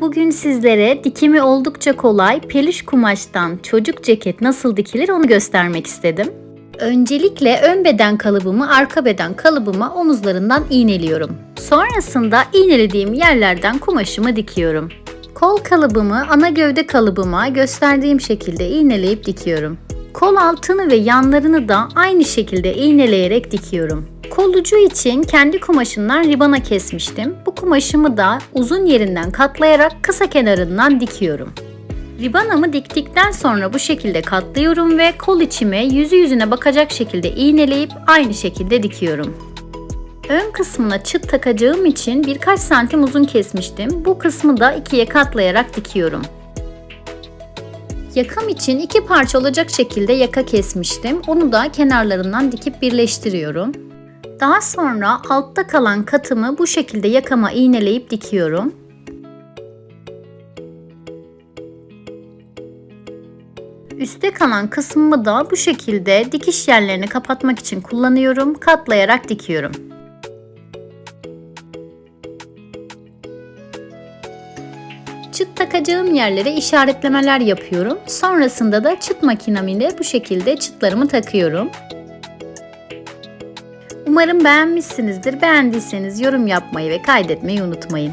Bugün sizlere dikimi oldukça kolay peluş kumaştan çocuk ceket nasıl dikilir onu göstermek istedim. Öncelikle ön beden kalıbımı arka beden kalıbıma omuzlarından iğneliyorum. Sonrasında iğnelediğim yerlerden kumaşımı dikiyorum. Kol kalıbımı ana gövde kalıbıma gösterdiğim şekilde iğneleyip dikiyorum. Kol altını ve yanlarını da aynı şekilde iğneleyerek dikiyorum. Kol ucu için kendi kumaşından ribana kesmiştim. Bu kumaşımı da uzun yerinden katlayarak kısa kenarından dikiyorum. Ribanamı diktikten sonra bu şekilde katlıyorum ve kol içime yüzü yüzüne bakacak şekilde iğneleyip aynı şekilde dikiyorum. Ön kısmına çıt takacağım için birkaç santim uzun kesmiştim. Bu kısmı da ikiye katlayarak dikiyorum. Yakam için iki parça olacak şekilde yaka kesmiştim. Onu da kenarlarından dikip birleştiriyorum. Daha sonra altta kalan katımı bu şekilde yakama iğneleyip dikiyorum. Üste kalan kısmımı da bu şekilde dikiş yerlerini kapatmak için kullanıyorum. Katlayarak dikiyorum. Çıt takacağım yerlere işaretlemeler yapıyorum. Sonrasında da çıt makinem ile bu şekilde çıtlarımı takıyorum. Umarım beğenmişsinizdir. Beğendiyseniz yorum yapmayı ve kaydetmeyi unutmayın.